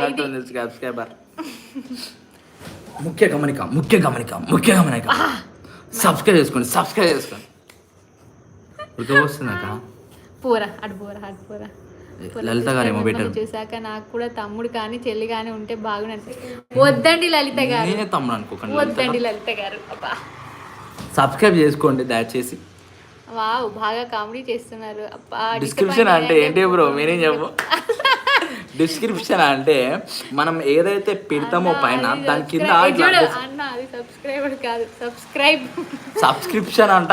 Subscriber ముఖ్య గమనిక ముఖ్య గమనిక ముఖ్య గమనిక. సబ్స్క్రైబ్ చేసుకోండి సబ్స్క్రైబ్ చేసుకోండి. ఉడకపోస్తుందక్క పోరా అటు పోరా అటు పోరా. లలిత గారు ఏమో బెటర్ చూసాక నాకు కూడా తమ్ముడు కానీ చెల్లి కానీ ఉంటే బాగున్నది వద్దండి లలిత గారు. నేనే తమ్ముడు అనుకోకండి వద్దండి లలిత గారు సబ్స్క్రైబ్ చేసుకోండి దయచేసి. వావ్ బాగా కామెడీ చేస్తున్నారు. అబ్బా డిస్క్రిప్షన్ అంటే ఏంటి బ్రో మీరేం చెప్పు? డిస్క్రిప్షన్ అంటే మనం ఏదైతే పెడతామో పైన దాని కింద సబ్స్క్రైబర్ కాదు సబ్స్క్రైబ్ సబ్స్క్రిప్షన్ అంట.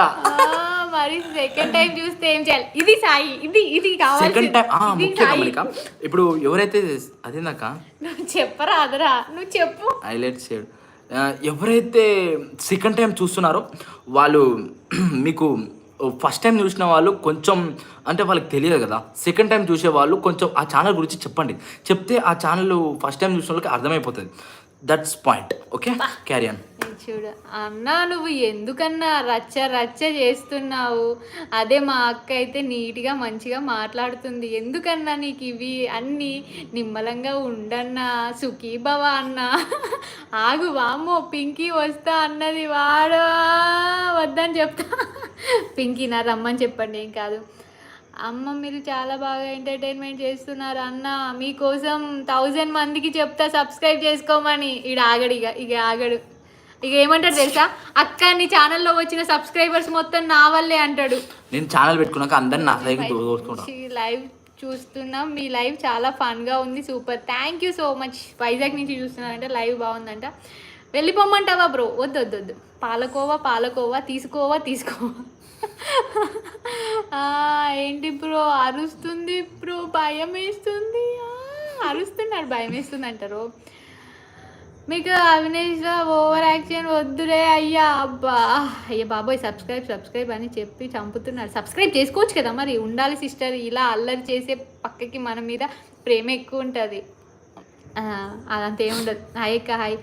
మరి సెకండ్ టైం చూస్తే ఏం చేయాలి? ఇది సాయి ఇది ఇది కావాలి సెకండ్ టైం ముఖ్య గమనిక ఇప్పుడు ఎవరైతే అదేందాక నువ్వు చెప్పరా అదరా నువ్వు చెప్పు. హైలైట్ చేయడు. ఎవరైతే సెకండ్ టైం చూస్తున్నారో వాళ్ళు మీకు ఫస్ట్ టైం చూసిన వాళ్ళు కొంచెం అంటే వాళ్ళకి తెలియదు కదా. సెకండ్ టైం చూసే వాళ్ళు కొంచెం ఆ ఛానల్ గురించి చెప్పండి. చెప్తే ఆ ఛానల్ ఫస్ట్ టైం చూసిన వాళ్ళకి అర్థమైపోతుంది. దట్స్ పాయింట్ ఓకే క్యారియన్ చూడు. అన్నా నువ్వు ఎందుకన్నా రచ్చ రచ్చ చేస్తున్నావు? అదే మా అక్క అయితే నీట్గా మంచిగా మాట్లాడుతుంది. ఎందుకన్నా నీకు ఇవి అన్నీ నిమ్మలంగా ఉండన్నా? సుఖీ భవ అన్న. ఆగు వామ్మో పింకీ వస్తా అన్నది. వాడు వద్దని చెప్తా. పింకీ నా రమ్మని చెప్పండి ఏం కాదు. అమ్మ మీరు చాలా బాగా ఎంటర్టైన్మెంట్ చేస్తున్నారు అన్న మీకోసం థౌజండ్ మందికి చెప్తా సబ్స్క్రైబ్ చేసుకోమని. ఈడ ఆగడు ఇక ఇక ఆగడు. ఇక ఏమంటాడు తెలుసా? అక్క నీ ఛానల్లో వచ్చిన సబ్స్క్రైబర్స్ మొత్తం నా వల్లే అంటాడు. నేను ఛానల్ పెట్టుకున్నాక అందరిని నా దోసుకుంటా లైవ్ చూస్తున్నాం. మీ లైవ్ చాలా ఫన్గా ఉంది super thank you so much Vizag నుంచి చూస్తున్నారంటే లైవ్ బాగుందంట. వెళ్ళిపోమంటావా బ్రో? వద్దు వద్దు వద్దు. పాలకోవా పాలకోవా తీసుకోవా తీసుకోవా. ఏంటి బ్రో? అరుస్తుంది బ్రో భయం వేస్తుంది అరుస్తున్నాడు భయం వేస్తుంది అంటారు మీకు అవినేష్ ఓవర్ యాక్షన్ వద్దురే అయ్యా అబ్బా. అయ్యా బాబోయ్ సబ్స్క్రైబ్ సబ్స్క్రైబ్ అని చెప్పి చంపుతున్నారు. సబ్స్క్రైబ్ చేసుకోవచ్చు కదా మరి? ఉండాలి సిస్టర్. ఇలా అల్లరి చేసే పక్కకి మన మీద ప్రేమ ఎక్కువ ఉంటుంది. అదంతా ఏముండదు. హాయ్ అక్క హాయ్.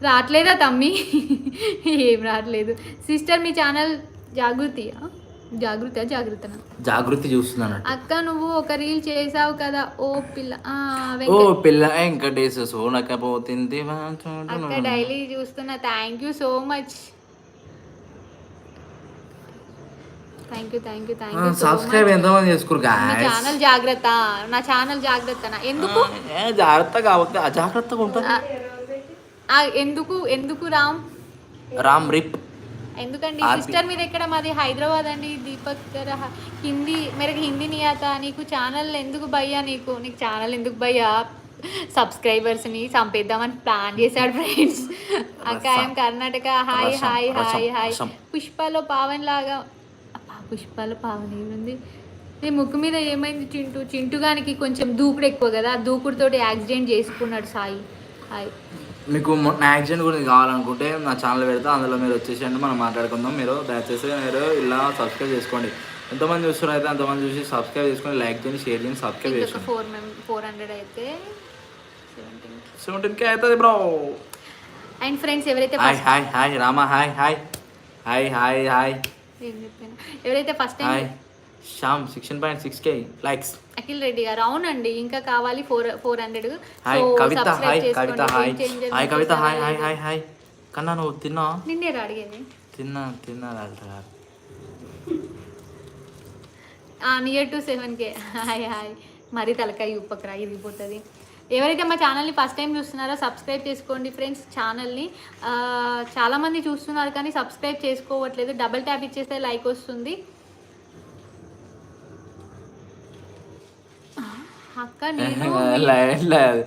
రావట్లేదా తమ్మి? ఏం రావట్లేదు. సిస్టర్ మీ ఛానల్ జాగృతి జాగృత జాగృతనా? జాగృతి చూస్తున్నాను అక్క నువ్వు ఒక రీల్ చేసావు కదా ఓ పిల్ల ఆ, ఓ పిల్ల వెంకటేశ సోనకపోతుంది అక్క డైలీ చూస్తున్నా. Thank you so much. Thank you thank you thank you subscribe ఎంతమంది చేసుకోరు నా గాయస్ ఛానల్ జాగ్రత్త. నా ఛానల్ జాగ్రత్త ఎందుకు? జాగ్రత్తగా కావద్దు. అజాగ్రత్తగా ఉంటుంది ఎందుకు ఎందుకు రామ్? రామ్ రిప్. ఎందుకండి. సిస్టర్ మీద ఎక్కడ మాది హైదరాబాద్ అండి. దీపక్ గారు హిందీ మేరకు హిందీ నియాత? నీకు ఛానల్ ఎందుకు భయ్యా నీకు? నీకు ఛానల్ ఎందుకు భయ్యా? సబ్స్క్రైబర్స్ని చంపేద్దామని ప్లాన్ చేశాడు friends. అక్కాయం Karnataka. Hi hi hi hi. పుష్పలో Pavan లాగా పుష్పలో పావన్ ఏముంది? నీ ముక్కు మీద ఏమైంది చింటూ? చింటుగానికి కొంచెం దూకుడు ఎక్కువ కదా? ఆ దూకుడుతోటి యాక్సిడెంట్ చేసుకున్నాడు సాయి. హాయ్. మీకు నా యాక్సిడెంట్ గురించి కావాలనుకుంటే నా ఛానల్ పెడతా అందులో మీరు వచ్చేసేయండి మనం మాట్లాడుకుందాం. మీరు దయచేసి మీరు ఇలా సబ్స్క్రైబ్ చేసుకోండి. ఎంతమంది చూస్తారు అయితే అంతమంది చూసి సబ్స్క్రైబ్ చేసుకొని లైక్ చేయండి షేర్ చేయండి సబ్స్క్రైబ్ చేసుకోండి. ఫోర్ ఫోర్ హండ్రెడ్ అయితే సెవెంటీన్ కే. అవుతుంది బ్రో అండ్ ఫ్రెండ్స్ ఎవరైతే hi hi hi Rama hi hi hi hi hi ఎవరైతే first time Shyam sixteen point six K likes. Akhil Reddy గారు అవునండి ఇంకా కావాలి four four hundred. Hi Kavitha hi Kavitha hi. Hi Kavitha hi hi hi hi. కన్నా నువ్వు తిన్నా నిన్నే అడిగేది. తిన్నా తిన్నా Raja near to seven K. Hi hi. మరీ తలకాయ ఉప్పకరా ఇరిగిపోతుంది. ఎవరైతే మా ఛానల్ని ఫస్ట్ టైం చూస్తున్నారో సబ్స్క్రైబ్ చేసుకోండి ఫ్రెండ్స్ ఛానల్ని చాలామంది చూస్తున్నారు కానీ సబ్స్క్రైబ్ చేసుకోవట్లేదు. డబుల్ ట్యాప్ ఇచ్చేస్తే లైక్ వస్తుంది. అక్క నేను మీ-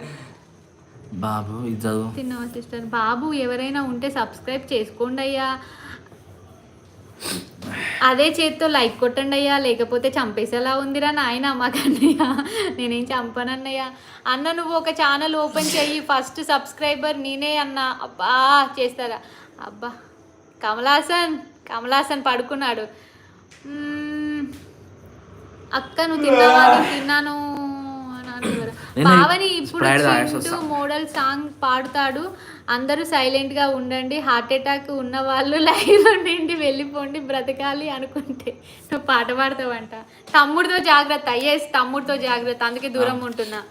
బాబు ఇది చదువు. తిన్నావా సిస్టర్? బాబు ఎవరైనా ఉంటే సబ్స్క్రైబ్ చేసుకోండి అయ్యా అదే చేత్తో లైక్ కొట్టండి అయ్యా లేకపోతే చంపేసేలా ఉందిరా నాయన మాకన్నయ్య. నేనేం చంపనన్నయ్య. అన్న నువ్వు ఒక ఛానల్ ఓపెన్ చెయ్యి. ఫస్ట్ సబ్స్క్రైబర్ నేనే అన్న. అబ్బా చేస్తారా? అబ్బా. కమలాసన్ కమలాసన్ పడుకున్నాడు. అక్క నువ్వు తిన్నావా? నేను తిన్నాను. పావని ఇప్పుడు. మోడల్ సాంగ్ పాడుతాడు. అందరూ సైలెంట్గా ఉండండి హార్ట్ అటాక్ ఉన్న వాళ్ళు లైవ్ నుండి వెళ్ళిపోండి బ్రతకాలి అనుకుంటే. నువ్వు పాట పాడతావంట. తమ్ముడితో జాగ్రత్త ఎస్ తమ్ముడితో జాగ్రత్త అందుకే దూరం ఉంటున్నా.